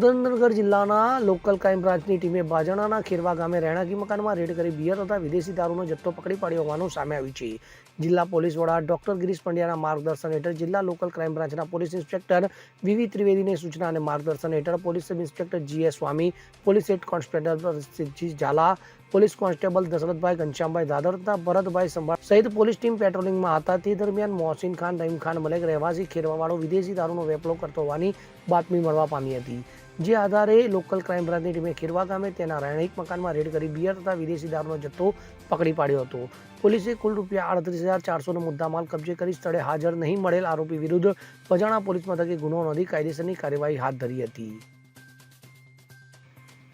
સુરેન્દ્રનગર જિલ્લાના local crime બ્રાન્ચની ટીમે બાજણાના ખેરવા ગામે રહેણાંકી મકાનમાં રેડ કરી બિયર તથા વિદેશી દારૂનો જથ્થો પકડી પાડ્યો હોવાનું સામે આવ્યું છે. જિલ્લા પોલીસ વડા ડોક્ટર ગિરીશ પંડ્યાના માર્ગદર્શન હેઠળ જિલ્લા લોકલ ક્રાઇમ બ્રાન્ચના પોલીસ ઇન્સ્પેક્ટર વીવી ત્રિવેદીની સૂચના અને માર્ગદર્શન હેઠળ police sub inspector G S, police head constable Zala police constable Dashrathbhai Ghanshyambhai Dadar તથા ભરતભાઈ સંભાળ સહિત પોલીસ ટીમ પેટ્રોલિંગમાં હતા તે દરમિયાન મોહસિન ખાન રહીમ ખાન, મલેક રહેવાસી ખેરવાવાળો વિદેશી દારૂનો વેપલો કરતો હોવાની બાતમી મળવા પામી હતી. જે આધારે લોકલ ક્રાઇમ બ્રાન્ચની ટીમે ખેરવા ગામે તેના રહેણાંક મકાનમાં રેડ કરી બિયર તથા વિદેશી દારૂનો જથ્થો પકડી પાડ્યો હતો. પોલીસે કુલ રૂપિયા આડત્રીસ હજાર ચારસોનો મુદ્દામાલ કબજે કરી સ્થળે હાજર નહીં મળેલ આરોપી વિરુદ્ધ પજાણા પોલીસ મથકે ગુનો નોંધી કાયદેસરની કાર્યવાહી હાથ ધરી હતી.